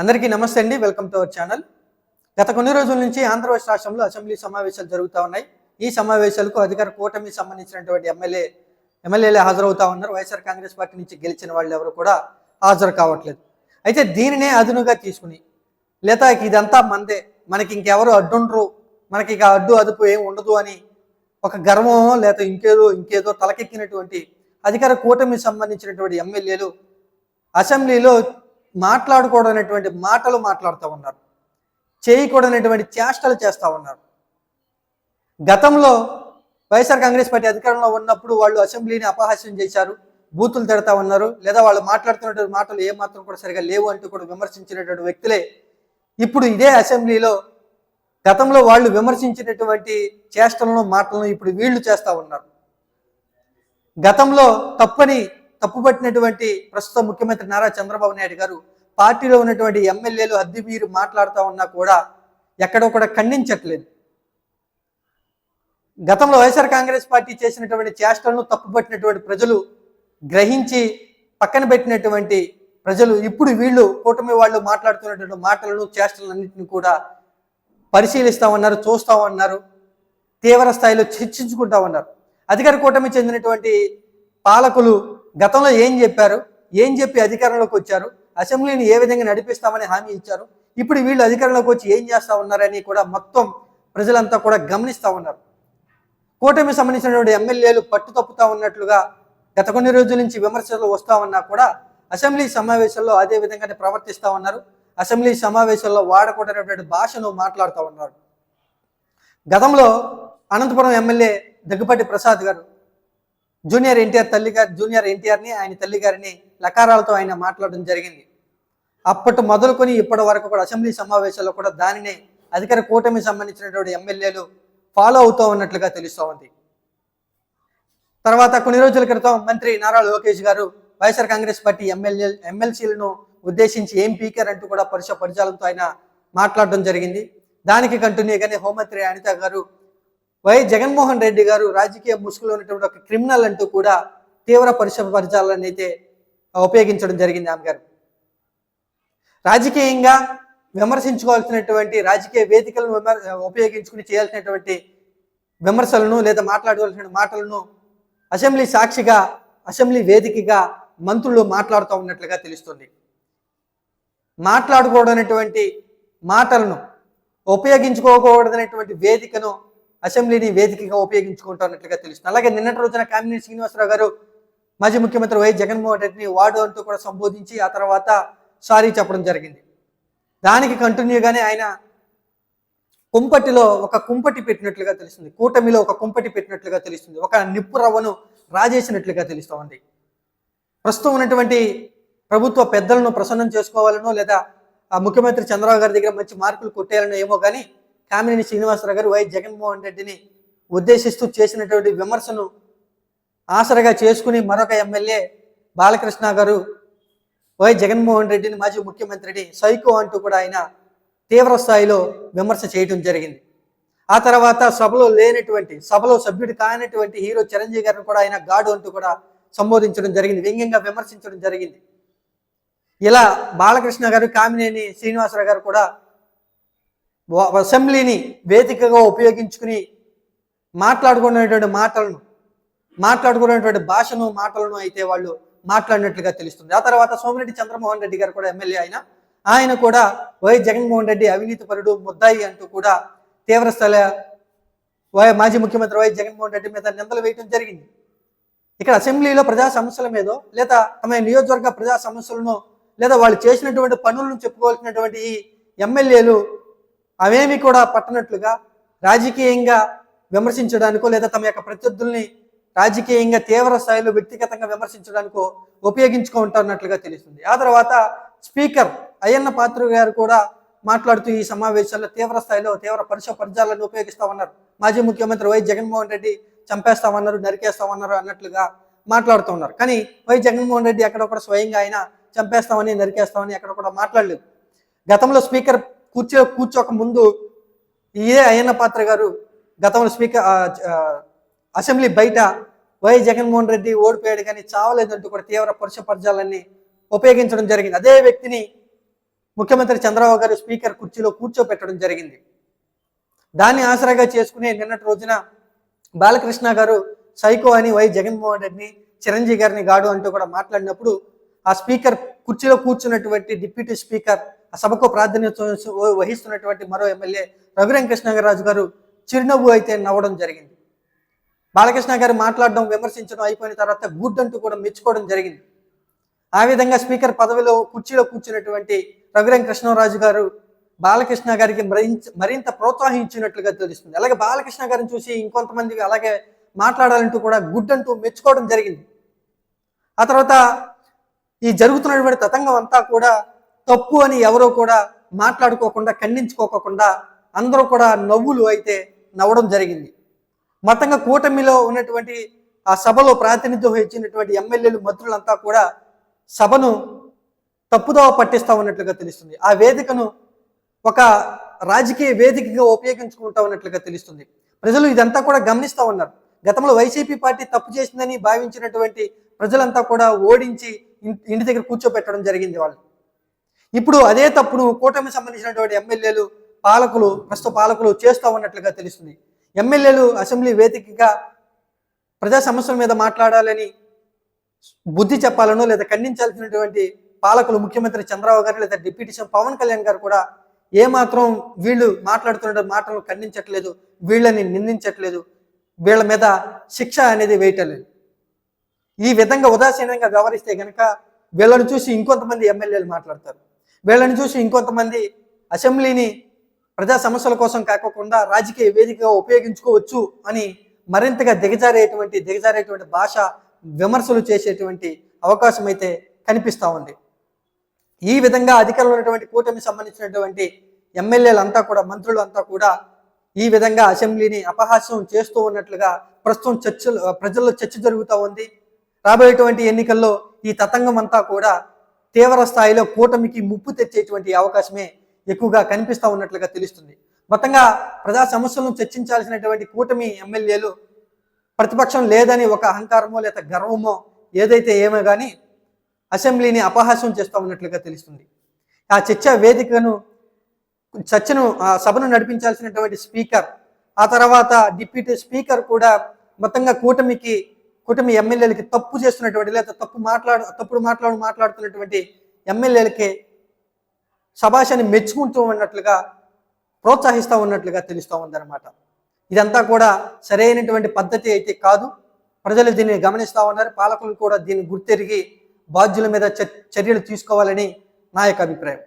అందరికీ నమస్తే అండి. Welcome to our channel. గత కొన్ని రోజుల నుంచి ఆంధ్రప్రదేశ్ రాష్ట్రంలో అసెంబ్లీ సమావేశాలు జరుగుతూ ఉన్నాయి. ఈ సమావేశాలకు అధికార కూటమికి సంబంధించినటువంటి ఎమ్మెల్యే ఎమ్మెల్యేలే హాజరవుతా ఉన్నారు. వైఎస్ఆర్ కాంగ్రెస్ పార్టీ నుంచి గెలిచిన వాళ్ళు ఎవరు కూడా హాజరు కావట్లేదు. అయితే దీనినే అదునుగా తీసుకుని లేదా ఇదంతా మందే. మనకి ఇంకెవరు అడ్డుండ్రు? మనకి ఇక అడ్డు అదుపు ఏం ఉండదు అని ఒక గర్వం లేదా ఇంకేదో ఇంకేదో తలకెక్కినటువంటి అధికార కూటమికి సంబంధించినటువంటి ఎమ్మెల్యేలు అసెంబ్లీలో మాట్లాడకూడనటువంటి మాటలు మాట్లాడుతూ ఉన్నారు. చేయకూడనటువంటి చేష్టలు చేస్తూ ఉన్నారు. గతంలో వైఎస్ఆర్ కాంగ్రెస్ పార్టీ అధికారంలో ఉన్నప్పుడు వాళ్ళు అసెంబ్లీని అపహాస్యం చేశారు బూతులు తిడతా ఉన్నారు లేదా వాళ్ళు మాట్లాడుతున్నటువంటి మాటలు ఏమాత్రం కూడా సరిగా లేవు అంటూ కూడా విమర్శించినటువంటి వ్యక్తులే. ఇప్పుడు ఇదే అసెంబ్లీలో గతంలో వాళ్ళు విమర్శించినటువంటి చేష్టలను మాటలను ఇప్పుడు వీళ్ళు చేస్తూ ఉన్నారు. గతంలో తప్పని తప్పుపట్టినటువంటి ప్రస్తుత ముఖ్యమంత్రి నారా చంద్రబాబు నాయుడు గారు పార్టీలో ఉన్నటువంటి ఎమ్మెల్యేలు అద్దె మీరు మాట్లాడుతూ ఉన్నా కూడా ఎక్కడో కూడా ఖండించట్లేదు. గతంలో వైఎస్ఆర్ కాంగ్రెస్ పార్టీ చేసినటువంటి చేష్టలను తప్పుపట్టినటువంటి ప్రజలు గ్రహించి పక్కన పెట్టినటువంటి ప్రజలు ఇప్పుడు వీళ్ళు కూటమి వాళ్ళు మాట్లాడుతున్నటువంటి మాటలను చేష్టలన్నింటినీ కూడా పరిశీలిస్తా ఉన్నారు చూస్తా ఉన్నారు తీవ్ర స్థాయిలో చర్చించుకుంటా ఉన్నారు. అధికార కూటమి చెందినటువంటి పాలకులు గతంలో ఏం చెప్పారు? ఏం చెప్పి అధికారంలోకి వచ్చారు? అసెంబ్లీని ఏ విధంగా నడిపిస్తామని హామీ ఇచ్చారు? ఇప్పుడు వీళ్ళు అధికారంలోకి వచ్చి ఏం చేస్తా ఉన్నారని కూడా మొత్తం ప్రజలంతా కూడా గమనిస్తూ ఉన్నారు. కూటమి సంబంధించినటువంటి ఎమ్మెల్యేలు పట్టు తప్పుతా ఉన్నట్లుగా గత కొన్ని రోజుల నుంచి విమర్శలు వస్తూ ఉన్నా కూడా అసెంబ్లీ సమావేశాల్లో అదే విధంగానే ప్రవర్తిస్తూ ఉన్నారు. అసెంబ్లీ సమావేశాల్లో వాడకూడనటువంటి భాషను మాట్లాడుతూ ఉన్నారు. గతంలో అనంతపురం ఎమ్మెల్యే దగ్గుపాటి ప్రసాద్ గారు జూనియర్ ఎన్టీఆర్ తల్లిగారు జూనియర్ ఎన్టీఆర్ని ఆయన తల్లి గారిని లకారాలతో ఆయన మాట్లాడడం జరిగింది. అప్పటి మొదలుకొని ఇప్పటి వరకు కూడా అసెంబ్లీ సమావేశాల్లో కూడా దానినే అధికార కూటమి సంబంధించినటువంటి ఎమ్మెల్యేలు ఫాలో అవుతూ ఉన్నట్లుగా తెలుస్తూ ఉంది. తర్వాత కొన్ని రోజుల క్రితం మంత్రి నారా లోకేష్ గారు వైఎస్ఆర్ కాంగ్రెస్ పార్టీ ఎమ్మెల్యే ఎమ్మెల్సీలను ఉద్దేశించి ఏం పీకర్ అంటూ కూడా పరుష పరిచయాలతో ఆయన మాట్లాడడం జరిగింది. దానికి కంటిన్యూగానే హోంమంత్రి అనిత గారు వై జగన్మోహన్ రెడ్డి గారు రాజకీయ ముసుగులో ఉన్నటువంటి ఒక క్రిమినల్ అంటూ కూడా తీవ్ర పరుష అయితే ఉపయోగించడం జరిగింది ఆమె గారు రాజకీయంగా విమర్శించుకోవాల్సినటువంటి రాజకీయ వేదికలను విమర్ ఉపయోగించుకుని చేయాల్సినటువంటి విమర్శలను లేదా మాట్లాడవలసిన మాటలను అసెంబ్లీ సాక్షిగా అసెంబ్లీ వేదికగా మంత్రులు మాట్లాడుతూ ఉన్నట్లుగా తెలుస్తుంది. మాట్లాడకూడనటువంటి మాటలను ఉపయోగించుకోకూడదనేటువంటి వేదికను అసెంబ్లీని వేదికగా ఉపయోగించుకుంటున్నట్లుగా తెలుస్తుంది. అలాగే నిన్నటి రోజున కామినేని శ్రీనివాసరావు గారు మాజీ ముఖ్యమంత్రి వైఎస్ జగన్మోహన్ రెడ్డిని వార్డు అంటూ కూడా సంబోధించి ఆ తర్వాత సారీ చెప్పడం జరిగింది. దానికి కంటిన్యూగానే ఆయన కుంపటిలో ఒక కుంపటి పెట్టినట్లుగా తెలుస్తుంది. కూటమిలో ఒక కుంపటి పెట్టినట్లుగా తెలుస్తుంది. ఒక నిప్పు రవ్వను రాజేసినట్లుగా తెలుస్తోంది. ప్రస్తుతం ఉన్నటువంటి ప్రభుత్వ పెద్దలను ప్రసన్నం చేసుకోవాలనో లేదా ఆ ముఖ్యమంత్రి చంద్రబాబు గారి దగ్గర మంచి మార్కులు కొట్టేయాలనో ఏమో కానీ కామినేని శ్రీనివాసరావు గారు వైఎస్ జగన్మోహన్ రెడ్డిని ఉద్దేశిస్తూ చేసినటువంటి విమర్శను ఆసరగా చేసుకుని మరొక ఎమ్మెల్యే బాలకృష్ణ గారు వైఎస్ జగన్మోహన్ రెడ్డిని మాజీ ముఖ్యమంత్రిని సైకో అంటూ కూడా ఆయన తీవ్ర స్థాయిలో విమర్శ చేయడం జరిగింది. ఆ తర్వాత సభలో లేనటువంటి సభలో సభ్యుడు కానటువంటి హీరో చిరంజీవి గారిని కూడా ఆయన గాడు అంటూ కూడా సంబోధించడం జరిగింది వ్యంగ్యంగా విమర్శించడం జరిగింది. ఇలా బాలకృష్ణ గారు కామినేని శ్రీనివాసరావు గారు కూడా అసెంబ్లీని వేదికగా ఉపయోగించుకుని మాట్లాడుకునేటువంటి మాటలను మాట్లాడుకునేటువంటి భాషను మాటలను అయితే వాళ్ళు మాట్లాడినట్లుగా తెలుస్తుంది. ఆ తర్వాత సోమిరెడ్డి చంద్రమోహన్ రెడ్డి గారు కూడా ఎమ్మెల్యే ఆయన ఆయన కూడా వైఎస్ జగన్మోహన్ రెడ్డి అవినీతి పరుడు ముద్దాయి అంటూ కూడా తీవ్రస్థల వై- మాజీ ముఖ్యమంత్రి వైఎస్ జగన్మోహన్ రెడ్డి మీద నిందలు వేయడం జరిగింది. ఇక్కడ అసెంబ్లీలో ప్రజా సమస్యల మీదో లేదా తమ నియోజకవర్గ ప్రజా సమస్యలను లేదా వాళ్ళు చేసినటువంటి పనులను చెప్పుకోవాల్సినటువంటి ఈ ఎమ్మెల్యేలు అవేమి కూడా పట్టనట్లుగా రాజకీయంగా విమర్శించడానికో లేదా తమ యొక్క ప్రత్యర్థుల్ని రాజకీయంగా తీవ్ర స్థాయిలో వ్యక్తిగతంగా విమర్శించడానికో ఉపయోగించుకుంటున్నట్లుగా తెలుస్తుంది. ఆ తర్వాత స్పీకర్ అయ్యన్న పాత్ర గారు కూడా మాట్లాడుతూ ఈ సమావేశాల్లో తీవ్ర స్థాయిలో తీవ్ర పరుష పర్జాలను ఉపయోగిస్తా ఉన్నారు మాజీ ముఖ్యమంత్రి వై జగన్మోహన్ రెడ్డి చంపేస్తామన్నారు నరికేస్తామన్నారు అన్నట్లుగా మాట్లాడుతూ ఉన్నారు. కానీ వై జగన్మోహన్ రెడ్డి ఎక్కడ కూడా స్వయంగా ఆయన చంపేస్తామని నరికేస్తామని ఎక్కడ కూడా మాట్లాడలేదు. గతంలో స్పీకర్ కూర్చో కూర్చోక ముందు ఇదే అయ్యన్న పాత్ర గారు గతంలో స్పీకర్ అసెంబ్లీ బయట వై జగన్మోహన్ రెడ్డి ఓడిపోయాడు కానీ చావలేదంటూ కూడా తీవ్ర పరుష పర్జాలన్నీ ఉపయోగించడం జరిగింది. అదే వ్యక్తిని ముఖ్యమంత్రి చంద్రబాబు గారు స్పీకర్ కుర్చీలో కూర్చోపెట్టడం జరిగింది. దాన్ని ఆసరాగా చేసుకునే నిన్నటి రోజున బాలకృష్ణ గారు సైకో అని వై జగన్మోహన్ రెడ్డిని చిరంజీవి గారిని గాడు అంటూ కూడా మాట్లాడినప్పుడు ఆ స్పీకర్ కుర్చీలో కూర్చున్నటువంటి డిప్యూటీ స్పీకర్ సభకు ప్రాధాన్యత వహిస్తున్నటువంటి మరో ఎమ్మెల్యే రఘురంకృష్ణరాజు గారు చిరునవ్వు అయితే నవ్వడం జరిగింది. బాలకృష్ణ గారు మాట్లాడడం విమర్శించడం అయిపోయిన తర్వాత గుడ్ అంటూ కూడా మెచ్చుకోవడం జరిగింది. ఆ విధంగా స్పీకర్ పదవిలో కుర్చీలో కూర్చున్నటువంటి రఘురంకృష్ణరాజు గారు బాలకృష్ణ గారికి మరింత మరింత ప్రోత్సహించినట్లుగా తెలుస్తుంది. అలాగే బాలకృష్ణ గారిని చూసి ఇంకొంతమంది అలాగే మాట్లాడాలంటూ కూడా గుడ్ అంటూ మెచ్చుకోవడం జరిగింది. ఆ తర్వాత ఈ జరుగుతున్నటువంటి తతంగం అంతా కూడా తప్పు అని ఎవరో కూడా మాట్లాడుకోకుండా ఖండించుకోకుండా అందరూ కూడా నవ్వులు అయితే నవ్వడం జరిగింది. మతంగా కూటమిలో ఉన్నటువంటి ఆ సభలో ప్రాతినిధ్యం వహించినటువంటి ఎమ్మెల్యేలు మంత్రులంతా కూడా సభను తప్పుదోవ పట్టిస్తా ఉన్నట్లుగా తెలుస్తుంది. ఆ వేదికను ఒక రాజకీయ వేదికగా ఉపయోగించుకుంటా ఉన్నట్లుగా తెలుస్తుంది. ప్రజలు ఇదంతా కూడా గమనిస్తూ ఉన్నారు. గతంలో వైసీపీ పార్టీ తప్పు చేసిందని భావించినటువంటి ప్రజలంతా కూడా ఓడించి ఇంటి దగ్గర కూర్చోబెట్టడం జరిగింది వాళ్ళు. ఇప్పుడు అదే తప్పును కూటమి సంబంధించినటువంటి ఎమ్మెల్యేలు పాలకులు ప్రస్తుత పాలకులు చేస్తూ ఉన్నట్లుగా తెలుస్తుంది. ఎమ్మెల్యేలు అసెంబ్లీ వేదికగా ప్రజా సమస్యల మీద మాట్లాడాలని బుద్ధి చెప్పాలనో లేదా ఖండించాల్సినటువంటి పాలకులు ముఖ్యమంత్రి చంద్రబాబు గారు లేదా డిప్యూటీ సీఎం పవన్ కళ్యాణ్ గారు కూడా ఏమాత్రం వీళ్ళు మాట్లాడుతున్న మాటలు ఖండించట్లేదు వీళ్ళని నిందించట్లేదు వీళ్ళ మీద శిక్ష అనేది వేయటలేదు. ఈ విధంగా ఉదాసీనంగా వ్యవహరిస్తే కనుక వీళ్ళని చూసి ఇంకొంతమంది ఎమ్మెల్యేలు మాట్లాడతారు. వీళ్ళని చూసి ఇంకొంతమంది అసెంబ్లీని ప్రజా సమస్యల కోసం కాకోకుండా రాజకీయ వేదికగా ఉపయోగించుకోవచ్చు అని మరింతగా దిగజారేటువంటి దిగజారేటువంటి భాష విమర్శలు చేసేటువంటి అవకాశం అయితే కనిపిస్తూ ఉంది. ఈ విధంగా అధికారంలో ఉన్నటువంటి కూటమి సంబంధించినటువంటి ఎమ్మెల్యేలంతా కూడా మంత్రులు అంతా కూడా ఈ విధంగా అసెంబ్లీని అపహాస్యం చేస్తూ ఉన్నట్లుగా ప్రస్తుతం చర్చలు ప్రజల్లో చర్చ జరుగుతూ ఉంది. రాబోయేటువంటి ఎన్నికల్లో ఈ తతంగం అంతా కూడా తీవ్ర స్థాయిలో కూటమికి ముప్పు తెచ్చేటువంటి అవకాశమే ఎక్కువగా కనిపిస్తూ ఉన్నట్లుగా తెలుస్తుంది. మొత్తంగా ప్రజా సమస్యలను చర్చించాల్సినటువంటి కూటమి ఎమ్మెల్యేలు ప్రతిపక్షం లేదని ఒక అహంకారమో లేదా గర్వమో ఏదైతే ఏమో కానీ అసెంబ్లీని అపహాస్యం చేస్తూ ఉన్నట్లుగా తెలుస్తుంది. ఆ చర్చ వేదికను చర్చను ఆ సభను నడిపించాల్సినటువంటి స్పీకర్ ఆ తర్వాత డిప్యూటీ స్పీకర్ కూడా మొత్తంగా కూటమికి కూటమి ఎమ్మెల్యేలకి తప్పు చేస్తున్నటువంటి లేదా తప్పు మాట్లాడు తప్పుడు మాట్లాడు మాట్లాడుతున్నటువంటి ఎమ్మెల్యేలకి శభాషాన్ని మెచ్చుకుంటూ ఉన్నట్లుగా ప్రోత్సహిస్తూ ఉన్నట్లుగా తెలుస్తూ ఉందన్నమాట. ఇదంతా కూడా సరైనటువంటి పద్ధతి అయితే కాదు. ప్రజలు దీన్ని గమనిస్తూ ఉన్నారు. పాలకులు కూడా దీన్ని గుర్తెరిగి బాధ్యుల మీద చర్యలు తీసుకోవాలని నా యొక్క అభిప్రాయం.